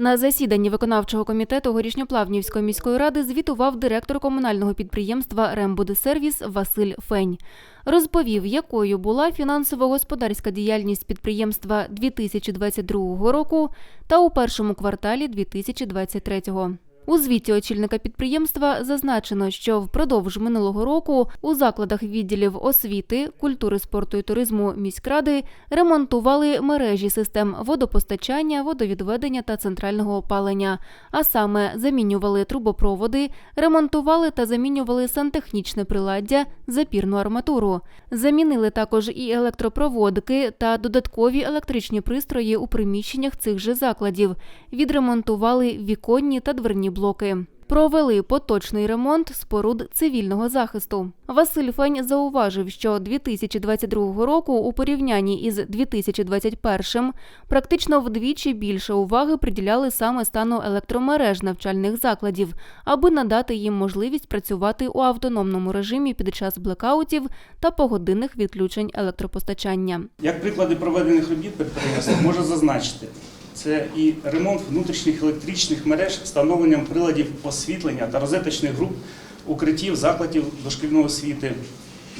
На засіданні виконавчого комітету Горішньоплавнівської міської ради звітував директор комунального підприємства «Рембудесервіс» Василь Фень. Розповів, якою була фінансово-господарська діяльність підприємства 2022 року та у першому кварталі 2023. У звіті очільника підприємства зазначено, що впродовж минулого року у закладах відділів освіти, культури, спорту і туризму міськради ремонтували мережі систем водопостачання, водовідведення та центрального опалення, а саме замінювали трубопроводи, ремонтували та замінювали сантехнічне приладдя, запірну арматуру. Замінили також і електропроводки та додаткові електричні пристрої у приміщеннях цих же закладів. Відремонтували віконні та дверні блоки. Провели поточний ремонт споруд цивільного захисту. Василь Фень зауважив, що 2022 року у порівнянні із 2021 практично вдвічі більше уваги приділяли саме стану електромереж навчальних закладів, аби надати їм можливість працювати у автономному режимі під час блекаутів та погодинних відключень електропостачання. Як приклади проведених робіт підприємства можу зазначити. Це і ремонт внутрішніх електричних мереж, встановленням приладів освітлення та розеточних груп укриттів закладів дошкільної освіти,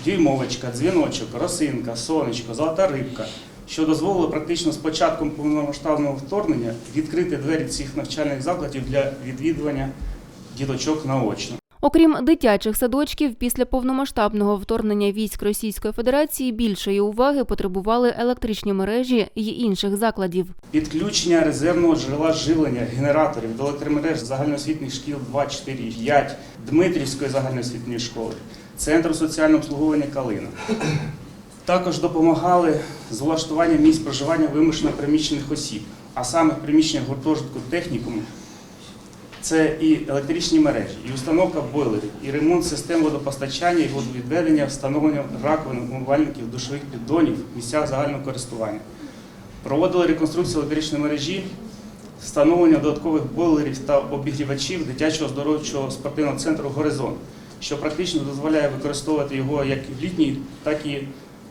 дюймовочка, дзвіночок, росинка, сонечко, золота рибка, що дозволило практично з початком повномасштабного вторгнення відкрити двері цих навчальних закладів для відвідування діточок наочно. Окрім дитячих садочків, після повномасштабного вторгнення військ Російської Федерації більшої уваги потребували електричні мережі й інших закладів. Підключення резервного джерела живлення генераторів до електромереж загальноосвітніх шкіл 2, 4, 5, Дмитрівської загальноосвітньої школи, Центру соціального обслуговування Калина. Також допомагали з влаштуванням місць проживання вимушено переміщених осіб, а саме в приміщеннях гуртожитку технікуму. Це і електричні мережі, і установка бойлерів, і ремонт систем водопостачання і водовідведення, встановлення раковин, умивальників, душових піддонів в місцях загального користування. Проводили реконструкцію електричної мережі, встановлення додаткових бойлерів та обігрівачів дитячого здоровчого спортивного центру Горизонт, що практично дозволяє використовувати його як в літній, так і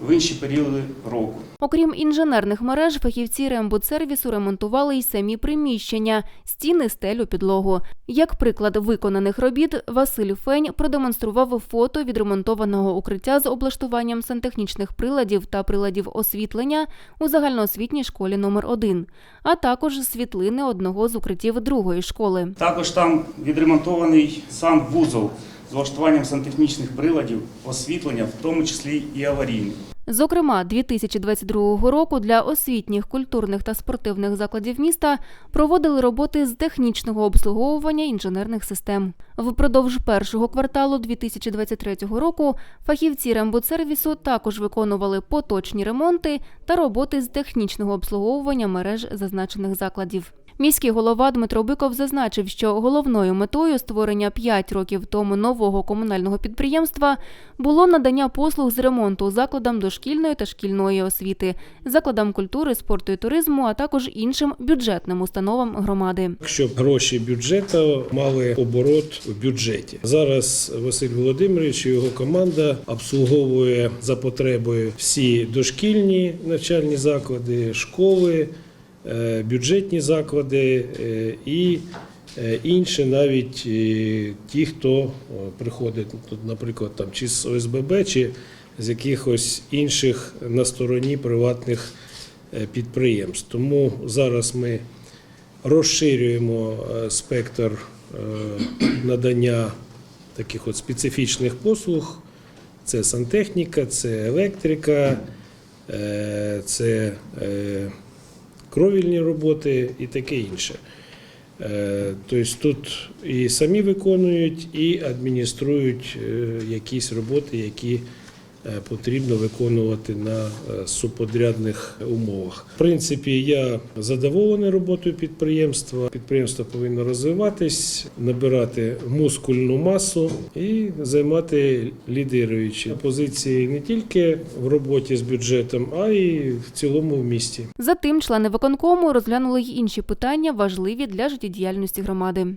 в інші періоди року. Окрім інженерних мереж, фахівці рембудсервісу ремонтували й самі приміщення, стіни, стелю, підлогу. Як приклад виконаних робіт, Василь Фень продемонстрував фото відремонтованого укриття з облаштуванням сантехнічних приладів та приладів освітлення у загальноосвітній школі номер 1 а також світлини одного з укриттів другої школи. Також там відремонтований сам вузол з влаштуванням сантехнічних приладів, освітлення, в тому числі і аварійних. Зокрема, 2022 року для освітніх, культурних та спортивних закладів міста проводили роботи з технічного обслуговування інженерних систем. Впродовж першого кварталу 2023 року фахівці рембудсервісу також виконували поточні ремонти та роботи з технічного обслуговування мереж зазначених закладів. Міський голова Дмитро Биков зазначив, що головною метою створення 5 років тому нового комунального підприємства було надання послуг з ремонту закладам дошкільної та шкільної освіти, закладам культури, спорту і туризму, а також іншим бюджетним установам громади. щоб гроші бюджету мали оборот в бюджеті. Зараз Василь Володимирович і його команда обслуговує за потребою всі дошкільні навчальні заклади, школи, бюджетні заклади е, і е, інші навіть е, ті, хто е, приходить, наприклад, там чи з ОСББ, чи з якихось інших на стороні приватних е, підприємств. Тому зараз ми розширюємо е, спектр е, надання таких от специфічних послуг. Це сантехніка, це електрика, е, це е, кровільні роботи і таке інше. Е, Тобто тут і самі виконують, і адмініструють е, якісь роботи, які потрібно виконувати на е, суподрядних умовах. В принципі, я задоволений роботою підприємства. Підприємство повинно розвиватись, набирати мускульну масу і займати лідируючі позиції не тільки в роботі з бюджетом, а й в цілому в місті. Затим члени виконкому розглянули й інші питання, важливі для життєдіяльності громади.